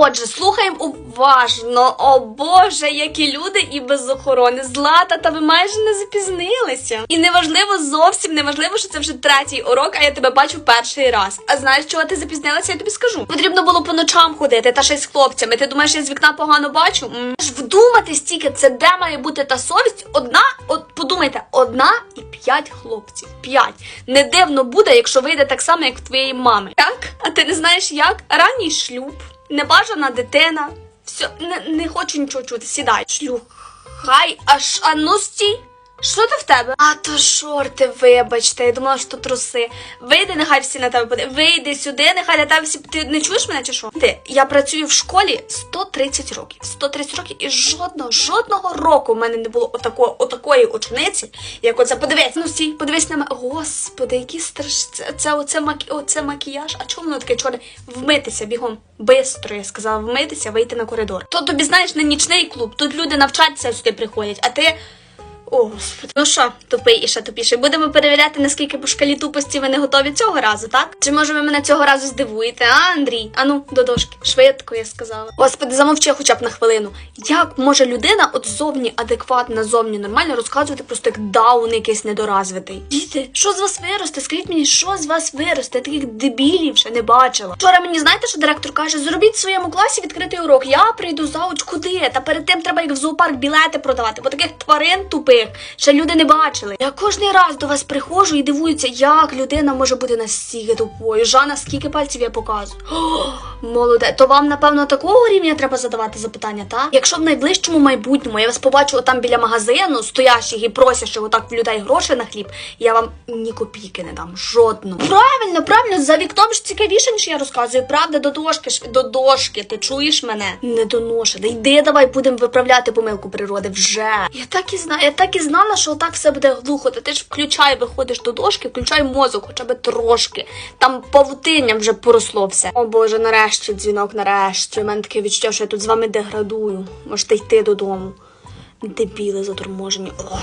Отже, слухаємо уважно. О Боже, які люди і без охорони. Злата, та ви майже не запізнилися. І неважливо зовсім неважливо, що це вже третій урок, а я тебе бачу перший раз. А знаєш, чого ти запізнилася? Я тобі скажу. Потрібно було по ночам ходити, та ще з хлопцями. Ти думаєш, я з вікна погано бачу? М. Аж вдумати стільки, це де має бути та совість? Одна, от подумайте, одна і п'ять хлопців. П'ять. Не дивно буде, якщо вийде так само, як в твоєї мами. Так? А ти не знаєш як? Ранній шлюб, небажана дитина. Все, не, не хочу нічого чути. Сідай. Шлюх. Хай аж а стій. Що то в тебе? А то шорти, вибачте, я думала, що труси. Вийди, нехай всі на тебе буде. Вийди сюди, нехай на тебе всі. Ти не чуєш мене чи що? Ти, я працюю в школі 130 років. 130 років і жодного, жодного року в мене не було отакої, отакої учениці, як оце. Подивись, ну стій, подивись на мене. Господи, які страш... Це, це оце, макі... оце макіяж. А чому воно таке чорне? Вмитися бігом. Бистро, я сказала, вмитися, вийти на коридор. То тобі, знаєш, не нічний клуб. Тут люди навчатися сюди приходять, а ти. О, господи. Ну що, тупий і ще тупіший. Будемо перевіряти, наскільки по шкалі тупості ви не готові цього разу, так? Чи може ви мене цього разу здивуєте, а, Андрій? Ану, до дошки. Швидко, я сказала. Господи, замовчи хоча б на хвилину. Як може людина от зовні адекватна, зовні нормально розказувати просто як даун якийсь недоразвитий? Діти, що з вас виросте? Скажіть мені, що з вас виросте? Я Таких дебілів ще не бачила. Вчора мені знаєте, що директор каже: зробіть в своєму класі відкритий урок. Я прийду зауч куди? Та перед тим треба як в зоопарк білети продавати, бо таких тварин тупих ще люди не бачили. Я кожний раз до вас приходжу і дивуюся, як людина може бути настільки тупою. Жана, скільки пальців я показую? Молоде, то вам напевно такого рівня треба задавати запитання, так? Якщо в найближчому майбутньому я вас побачу отам біля магазину, стоящих і просящих отак в людей гроші на хліб, я вам ні копійки не дам. Жодну. Правильно, правильно, за вікном ж цікавіше, ніж я розказую. Правда, до дошки ж до дошки. Ти чуєш мене? Не Недоношена. Йди, давай будемо виправляти помилку природи вже. Я так і знаю, я так і знала, що отак все буде глухо. Та ти ж включай, виходиш до дошки, включай мозок, хоча б трошки. Там павутинням вже поросло все. О Боже, нарешті дзвінок, нарешті. У мене таке відчуття, що я тут з вами деградую. Можете йти додому. Дебіли заторможені. Ох.